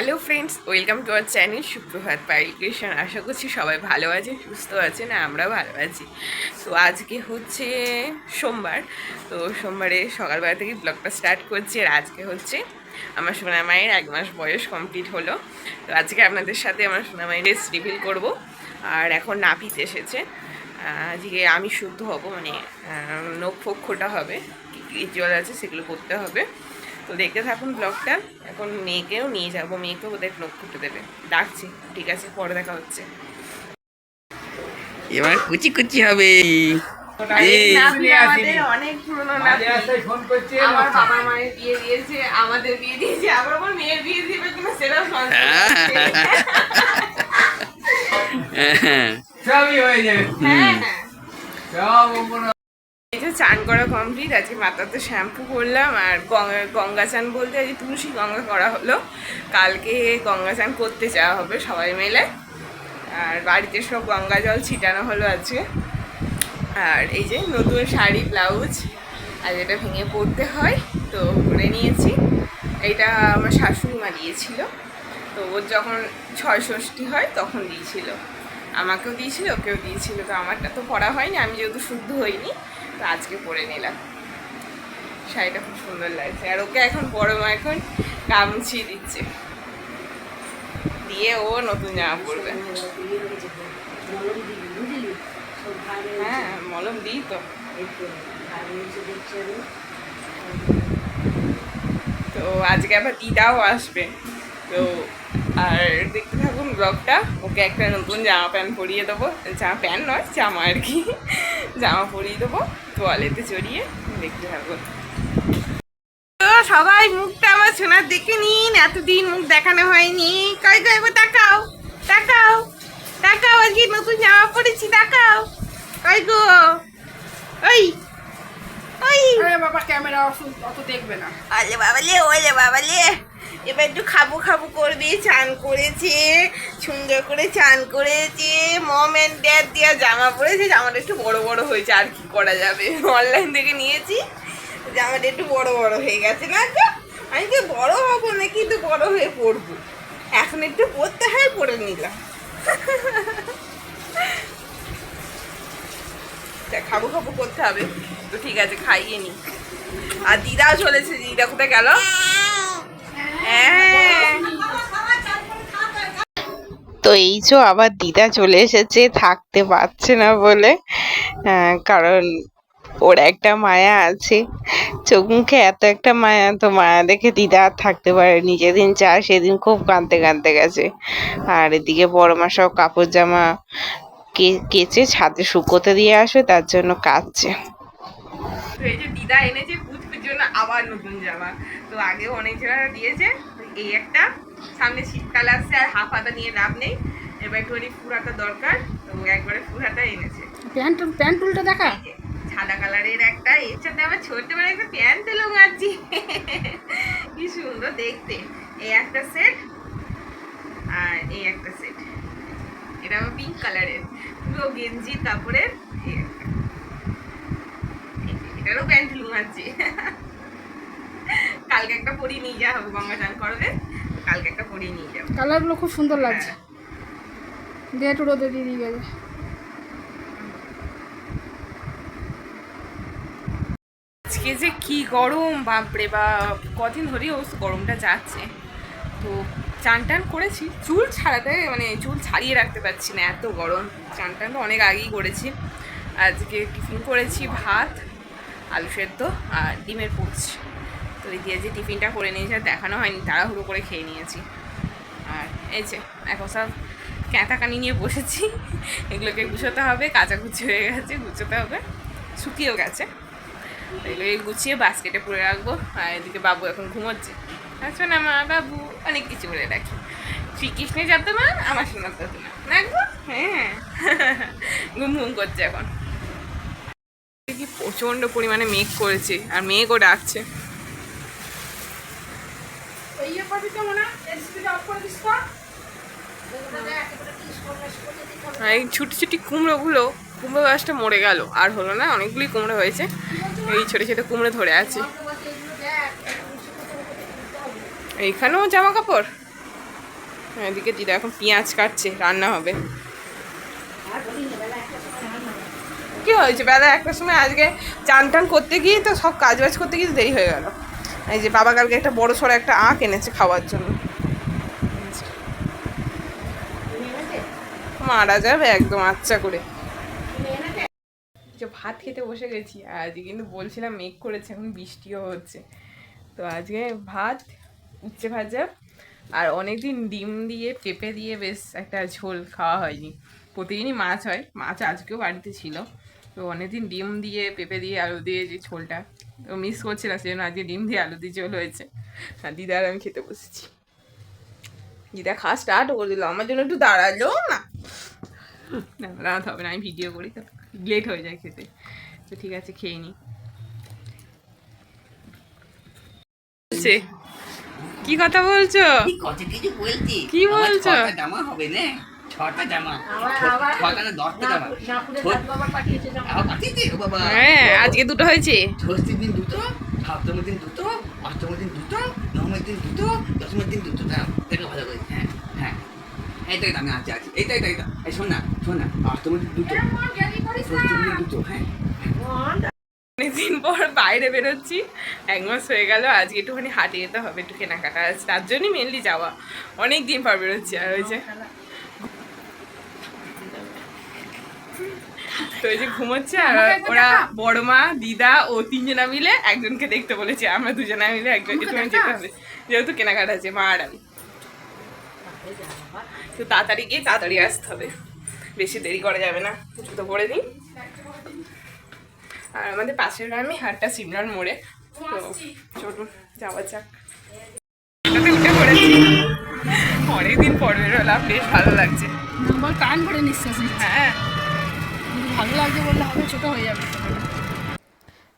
Hello friends, welcome to our channel Suprabhat Pail Krishna. আশা করছি সবাই ভালো আছে সুস্থ আছেন আমরাও ভালো আছি। তো আজকে হচ্ছে সোমবার, তো সোমবারে সকালবেলা থেকে ব্লগটা স্টার্ট করছি, আর আজকে হচ্ছে আমার সোনা মায়ের এক মাস বয়স কমপ্লিট হলো। তো আজকে আপনাদের সাথে আমার সোনা মায়ের ড্রেস রিভিল করব, আর এখন নাপিত এসেছে। আজকে আমি শুদ্ধ হব মানে নখ ফোক খোটা হবে, কী কী রিচুয়াল আছে সেগুলো করতে হবে। তো দেখতে থাকুন ব্লগটা এখন মেয়েকেও নিয়ে যাব। মেয়েকেও ওদের ব্লগ খুঁটে দেবে। ডাকছি। ঠিক আছে পরে দেখা হচ্ছে। এবার কুচি কুচি হবে। এই, নাতনি আমাদের অনেক পুরনো নাতনি। আমার বাবা মায়ের বিয়ে দিয়েছে আমাদের বিয়ে দিয়েছে আবার আমার মেয়ের বিয়ে দিবে কিনা সেটাও সন্দেহ আছে। হ্যাঁ, সবই হয়ে যাবে। হ্যাঁ হ্যাঁ সব কোনো এই যে চান করা কমপ্লিট আজকে মাথাতে শ্যাম্পু করলাম আর গঙ্গা চান বলতে আজকে তুলসী গঙ্গা করা হলো। কালকে গঙ্গা চান করতে যাওয়া হবে সবাই মিলে। আর বাড়িতে সব গঙ্গা জল ছিটানো হলো আজকে। আর এই যে নতুন শাড়ি, ব্লাউজ, আর এটা ভেঙে পরতে হয়, তো পরে নিয়েছি। এটা আমার শাশুড়ি মা দিয়েছিল। তো ওর যখন ছয় ষষ্ঠী হয়, তখন দিয়েছিল। আমাকেও দিয়েছিল, ওকেও দিয়েছিল। তো আমারটা তো পরা হয়নি, আমি যেহেতু শুদ্ধ হইনি তো আজকে পরে নিলাম। শাড়িটা খুব সুন্দর লাগছে। আর ওকে এখন বড় মা এখন গামছি দিচ্ছে। দিয়ে ও নতুন জামা পরবে। হ্যাঁ মলম দিই তো। তো আজকে আবার দিদাও আসবে। তো আর দেখতে থাকুন ব্লগটা। ওকে একটা নতুন জামা প্যান্ট পরিয়ে দেবো। জামা প্যান্ট নয়, জামা আর কি। জামা পরিয়ে দেবো। তোয়ালেতে চড়িয়ে দেখতে থাকুন তো সবাই মুখটা আমার সোনার দেখে নিন, এতদিন মুখ দেখানো হয়নি। কয় কয় তাকাও তাকাও তাকাও আজকে নতুন জামা পরেছি তাকাও কয় গো? ওই ওই আরে বাবা ক্যামেরা অত দেখবে না। আলে বাবালে ওলে বাবালে। এবার একটু খাব খাব করবি চান করেছে সুন্দর করে চান করেছে। মম অ্যান্ড ড্যাড দেওয়া জামা পরেছে জামাটা একটু বড় বড় হয়েছে আর কি করা যাবে? অনলাইন থেকে নিয়েছি জামাটা একটু বড় বড় হয়ে গেছে। না গো আমি তো বড় হব না কিন্তু বড় হয়ে পড়ব? এখন একটু পড়তে হয় পড়ে নিলাম তা খাব খাব করতে হবে। তো ঠিক আছে খাইয়ে নি। আর দিদাও চলেছে দিদা কোথায় গেল। হ্যাঁ তো এই যে আবার দিদা চলে এসেছে থাকতে পারছে না বলে। আহ, কারণ ওর একটা মায়া আছে। চোখ মুখে এত একটা মায়া তো মায়া দেখে দিদা আর থাকতে পারেনি। যেদিন চা সেদিন খুব কাঁদতে কাঁদতে গেছে। আর এদিকে বড় মা সব কাপড় জামা কেচে ছাদে শুকোতে দিয়ে আসে তার জন্য কাচছে এই যে দিদা এনেছে পুচকুর জন্য আবার নতুন জামা। তো আগেও অনেক জায়গা দিয়েছে এই একটা। সামনে শীতকাল আসছে আর হাফ হাতা নিয়ে লাভ নেই। এবার একটুখানি ফুল হাতা দরকার তো একবারে ফুল হাতা এনেছে। প্যান্ট প্যান্ট উল্টে দেখা? সাদা কালারের একটা এর সাথে আবার ছোটবেলায় একটা প্যান্ট তুলো মারছি কি সুন্দর দেখতে। এই একটা সেট আর এই একটা সেট। এটা আমার পিঙ্ক কালারের পুরো। এই যে, এটারও প্যান্ট লুমাচ্ছি কালকে একটা পরিয়ে নিয়ে যাওয়া হবে গঙ্গা চান করবে। কালকে একটা পরিয়ে নিয়ে যাব। কালারগুলো খুব সুন্দর লাগছে। হ্যাঁ। দিয়ে একটু রোদে দিয়ে দিয়ে গেছে আজকে যে কি গরম বাপরে বাপ। কদিন ধরেই অবশ্য গরমটা যাচ্ছে। তো চান টান করেছি, চুল ছাড়াতে মানে চুল ছাড়িয়ে রাখতে পারছি না, এত গরম। চান টান তো অনেক আগেই করেছি। আজকে টিফিন করেছি ভাত, আলু সেদ্ধ আর ডিমের পোচ। তো এই দিয়ে যে টিফিনটা করে নিয়েছি, আর দেখানো হয়নি, তাড়াহুড়ো করে খেয়ে নিয়েছি। আর এই যে, এখন সব ক্যাঁতাকানি নিয়ে বসেছি। এগুলোকে গুছোতে হবে কাঁচা কাচাকুচি হয়ে গেছে, গুছোতে হবে। শুকিয়েও গেছে। এগুলোকে গুছিয়ে বাস্কেটে পুরে রাখব। আর এদিকে বাবু এখন ঘুমোচ্ছে। আচ্ছা না মা বাবু অনেক কিছু বলে রাখি। শ্রীকৃষ্ণের যাতে মা আমার শোনার যাতে না না হ্যাঁ। ঘুম ঘুম করছে এখন। কি প্রচণ্ড পরিমাণে মেঘ করেছে আর মেঘও ডাকছে। এই ছুটি ছুটি কুমড়োগুলো কুমড়ো গাছটা মরে গেল। আর হলো না অনেকগুলি কুমড়ো হয়েছে। এই ছোটো ছোটো কুমড়ো ধরে আছে। এইখানেও জামা কাপড় এদিকে দিদা এখন পেঁয়াজ কাটছে, রান্না হবে। কি হয়েছে? বেলা একটা সময় আজকে চান টান করতে গিয়ে তো সব কাজ বাজ করতে গিয়ে দেরি হয়ে গেল। এই যে বাবা কালকে একটা বড় সড়ো একটা আঁক এনেছে খাওয়ার জন্য। মারা যাবে একদম আচ্ছা করে। ভাত খেতে বসে গেছি, আজকে কিন্তু বলছিলাম মেঘ করেছে, এখন বৃষ্টিও হচ্ছে। তো আজকে ভাত উচ্ছে ভাজা। আর অনেকদিন ডিম দিয়ে পেঁপে দিয়ে বেশ একটা ঝোল খাওয়া হয়নি। প্রতিদিনই মাছ হয়। মাছ আজকেও বাড়িতে ছিল। তো অনেকদিন ডিম দিয়ে পেঁপে দিয়ে আলু দিয়ে যে ঝোলটা তো মিস করছিলাম সেই জন্য আজকে ডিম দিয়ে আলু দিয়ে ঝোল হয়েছে। আর দিদার আমি খেতে বসেছি। দিদা খাওয়া স্টার্ট করে দিল। আমার জন্য একটু দাঁড়াল না। না দাঁড়াতে হবে না আমি ভিডিও করি তো। লেট হয়ে যায় খেতে। তো ঠিক আছে খেয়ে নি। বলছে, কি কথা বলছো? কত কিছু বলছি কি বলছো? জামা হবে না? ছটা জামা। ছটা না দশটা জামা। বাবা। হ্যাঁ আজকে দুটো হয়েছে। ষষ্ঠীর দিন দুটো সপ্তমীর দিন দুটো অষ্টমীর দিন দুটো নবমীর দিন দুটো দশমীর দিন দুটো দেখো ভালো করে হ্যাঁ হ্যাঁ। এইটাই আছি আছি। এইটাই এই শোন না শোন না অষ্টমীর দিন দুটো। ষষ্ঠীর দিন দুটো হ্যাঁ অনেকদিন পর বাইরে বেরোচ্ছি। এক মাস হয়ে গেল আজকে একটুখানি হাটে যেতে হবে একটু কেনাকাটা। আছে তার জন্যই মেনলি যাওয়া। অনেক দিন পর বেরোচ্ছি আর ওই যে তো এই যে ঘুমোচ্ছে আর ওরা বড় মা দিদা ও তিনজনা মিলে একজনকে দেখতে বলেছে। আমরা দুজনা মিলে একজনকে একটুখানি যেতে হবে। যেহেতু কেনাকাটা আছে মা আর আমি। তো তাড়াতাড়ি গিয়ে তাড়াতাড়ি আসতে হবে। বেশি দেরি করা যাবে না। জুতো পরে নিই আর আমাদের পাশের গ্রামে হাটটা সিমরান মোড়ে। তো চলুন যাওয়া যাক। উঠে পড়েছি। অনেকদিন পর বেরোলাম বেশ ভালো লাগছে। নম্বর কান করে নিঃশ্বাস হ্যাঁ। ভালো লাগছে বললে হবে ছোট হয়ে যাবে।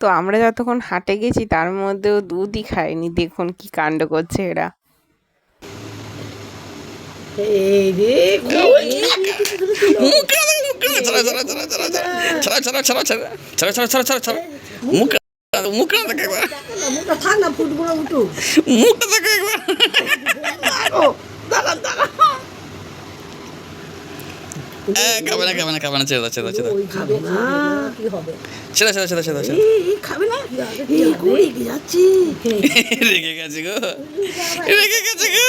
তো আমরা যতক্ষণ হাটে গেছি তার মধ্যেও দুধই খাইনি দেখুন কি কাণ্ড করছে এরা। ছাড়া ছাড়া ছাড়া ছাড়া ছাড়া। ছাড়া ছাড়া ছাড়া ছাড়া। মুখ মুখটা দেখে একবার। মুখটা থাক না ফুটগুলো উঠুক। মুখটা দেখে একবার। খাবে না খাবে না খাবে না ছেড়ে দাও ছেড়ে দাও ছেড়ে দাও। খাবে না। কি হবে? ছেড়ে ছেড়ে ছেড়ে ছেড়ে ছেড়ে এই এই খাবে না? এই কই কি রেগে গেছে গো। রেগে গেছে গো।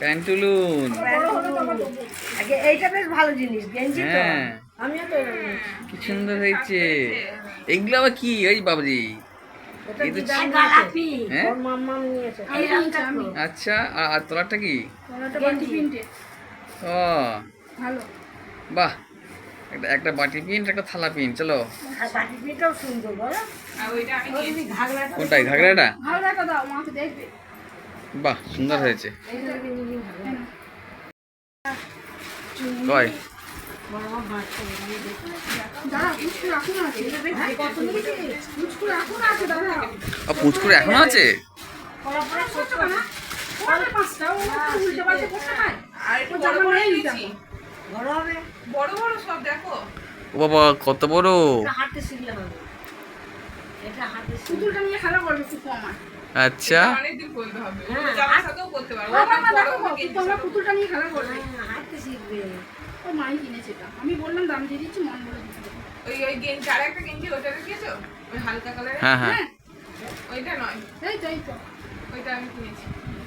প্যান্টুলুন। আগে এইটা বেশ ভালো জিনিস গেঞ্জি তো। হ্যাঁ। আমিও তো কি সুন্দর হয়েছে। এগুলো আবার কি? ওই বাবাজি। হ্যাঁ? আচ্ছা আর কি? ও। একটা একটা থালা পিন চলো। কোনটাই? ঘাগড়াটা বাহ সুন্দর হয়েছে। কয়? পুচকুর এখনও আছে? ও বাবা কত বড়? হাতে শিখলাম এটা হাতে খেলা করবে একটু কম আচ্ছা।, হ্যাঁ, হ্যাঁ।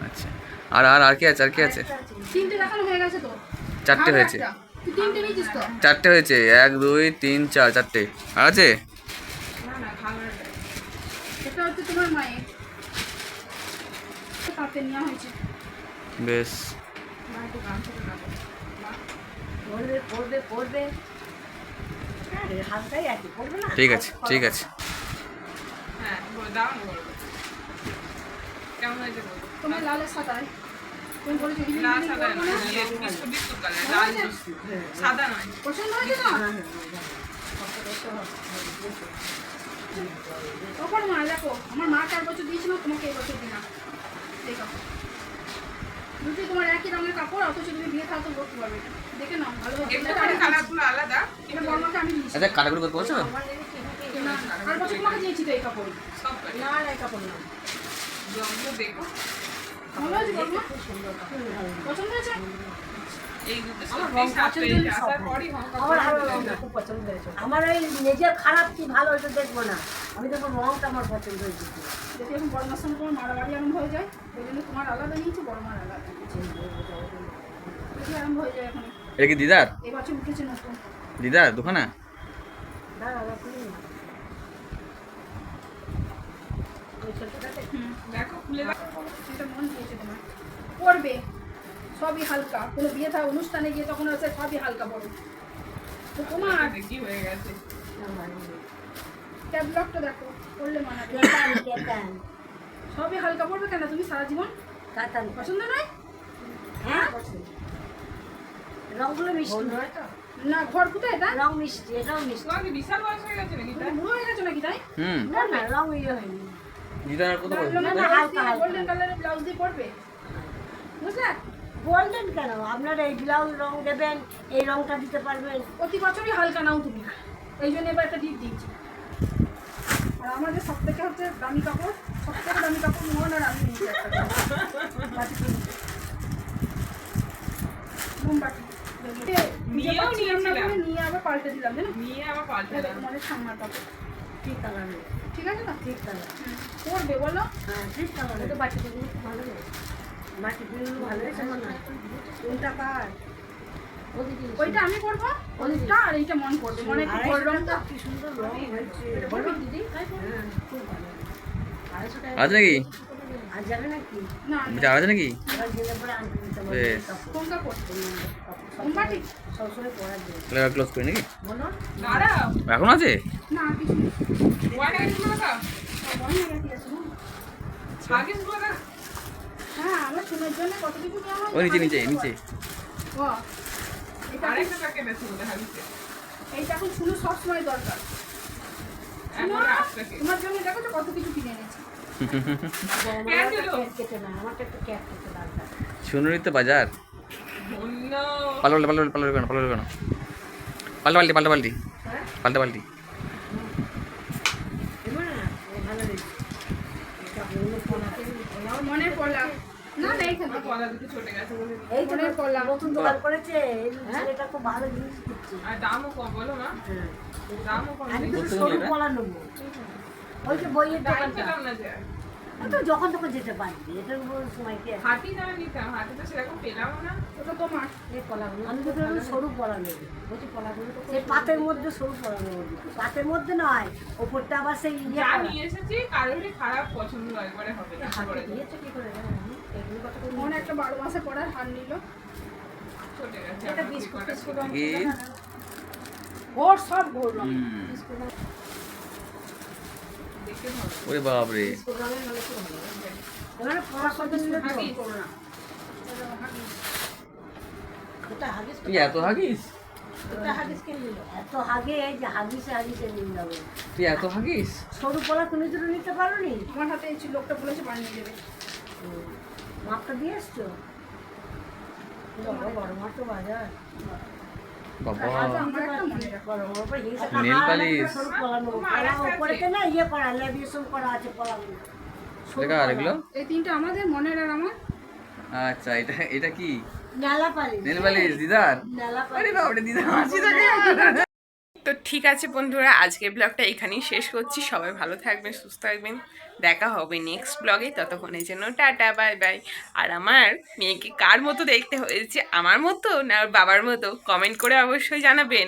আচ্ছা। আর আর আর কি আছে আর কি আছে? চারটে হয়েছে। চারটে হয়েছে। এক দুই তিন চার চারটে। আছে? তাতে নেওয়া হয়েছে। বেশ। না একটু গামছাটা না পড়বে পড়বে। পড়বে হালকাই আছে পড়বে না? ঠিক আছে ঠিক আছে। হ্যাঁ দাও কেমন হয়েছে তোমার লালের সাদায় সাদা নয়। পছন্দ হয়েছে না তখন মা দেখো আমার মা চার বছর দিয়েছিল তোমাকে এই বছর দিলাম। দেখো দুটোই তোমার একই রঙের কাপড় অথচ তুমি বিয়ে থাকতে করতে পারবে দেখে নাও ভালো কালারগুলো আলাদা এটা আমি আচ্ছা কাটাকুটি করতে বলছো না আর বছর তোমাকে দিয়েছি তো এই কাপড় সব না না কাপড় না রঙগুলো দেখো ভালো আছে বর্মা হয়। হ্যাঁ, পছন্দ হয়েছে আমার ওই নিজের খারাপ কি ভালো ওইটা দেখব না আমি দেখব রংটা আমার পছন্দ হয়েছে যদি এখন বর্মার সঙ্গে তোমার মারামারি আরম্ভ হয়ে যায়। ওই জন্য তোমার আলাদা নিয়েছি বর্মার আলাদা। বেশি আরম্ভ হয়ে যায় এখন। এটা কি দিদার? এই বছর উঠেছে নতুন। দিদার দুখানা? দাঁড়া আবার খুলি না। ওই ছোটটাতে হুম দেখো খুলে দেখো এটা মন দিয়েছে তোমার। পড়বে সবই হালকা। কোনো বিয়ে থা অনুষ্ঠানে গিয়ে তখন হচ্ছে সবই হালকা পড়বে। তো তোমার? কি হয়ে গেছে। ক্যাবলগটা দেখো পড়লে মানাবে। কেতান সবই হালকা পড়বে কেন? তুমি সারা জীবন কাতান পছন্দ নয়? হ্যাঁ রংগুলো মিষ্টি। না ঘর কোথায় এটা? রং মিষ্টি এটাও মিষ্টি। তোমার কি বিশাল বয়স হয়ে গেছে নাকি তুমি বুড়ো হয়ে গেছো নাকি তাই? হুম। না না রং ইয়ে হয়নি। দিদার কত বয়স? না, না, হালকা, হালকা। গোল্ডেন কালারের ব্লাউজ দিয়ে পড়বে বুঝলে? গোল্ডেন কেন? আপনারা এই ব্লাউজ রং দেবেন এই রংটা দিতে পারবেন। প্রতি বছরই হালকা নাও তুমি। এই জন্য এবার একটা ডিপ দিয়েছি আর আমাদের সব থেকে হচ্ছে দামি কাপড় সব থেকে দামি কাপড় মোহন আর আমি নিয়েছি একটা নিয়েও নিয়েছিলাম। নিয়ে আবার পাল্টে দিলাম জানো? নিয়ে আবার কাপড়। ঠিক কালার ঠিক আছে না? ঠিক কালার। পরবে বলো? হ্যাঁ ঠিক কালার তো বাটিগুলো ভালো বাটিগুলো ভালো কোনটা কার ওইটা আমি করব ওইটা আর এইটা মন করবে। মনে একটু রংটা। কি সুন্দর রং হয়েছে দিদি হ্যাঁ, আছে নাকি? আর যাবে নাকি? না বলছি আর আছে নাকি বেশ। তাহলে ক্লোজ করি নাকি এখন আছে বড় হয়ে হ্যাঁ হয়? ও নিচে নিচে নিচে। ও আরেকটা প্যাকেট আছে বলে এইটা এখন শুনো দরকার তোমার জন্য দেখো তো কত কিছু কিনে এনেছি। শুনুনি তো বাজার? পাল্টা পাল্টা পাল্টা পাল্টা পাল্টা কেন পাল্টা পাল্টি পাল্টা পাল্টি। হ্যাঁ? পাল্টা পাল্টি। এবার না ও ভালো লেগেছে এটা অন্য ফোনাতে আমার মনের পড়লাম। এই তো করলাম। নতুন দোকান করেছে এই খুব ভালো জিনিস করছে আর দামও কম বলো না হ্যাঁ। দামও কম। আমি তো সরু পলা নেব ওই যে বইয়ের দোকানটা। পেলাম না যে। ও তো যখন তখন যেতে পারবি এটার উপর সময় কি হাতি না নিতাম হাতি তো সেরকম পেলাম না। ওটা তোমার। এই পলাগুলো আমি তো সরু পলা নেব বলছি পলাগুলো তো সেই পাতের মধ্যে সরু পলা নেব পাতের মধ্যে নয় ওপরটা আবার সেই ইয়ে নিয়ে এসেছি কারোরই খারাপ পছন্দ একবারে হবে না। হাতে দিয়েছে কি করে মনে একটা বারো মাসে পড়ার হার নিল। এটা বিস্কুট কটা টিস্কুট ছিল। কি ঘোর সব ঘোর। বিস্কুট ওরে বাপরে বিস্কুট হাগিস তুই এত হাগিস? তুই এত হাগিস? সরু পলা তুমি দুটো নিতে পারো নি আমার হাতে লোকটা বলেছে বানিয়ে দেবে। মাপটা দিয়ে এসছো? বড় তো বাজার। বাবা। Nail polish. দেখা এই তিনটা আমাদের মনের আর আমার। আচ্ছা এটা এটা কি? Nail polish. দিদার? আরে দিদা হাসি থাকে তো ঠিক আছে বন্ধুরা, আজকের ব্লগটা এখানেই শেষ করছি। সবাই ভালো থাকবেন, সুস্থ থাকবেন। দেখা হবে নেক্সট ব্লগে। ততক্ষণের জন্য টাটা বাই বাই আর আমার মেয়েকে কার মতো দেখতে হয়েছে? আমার মতো না বাবার মতো? কমেন্ট করে অবশ্যই জানাবেন।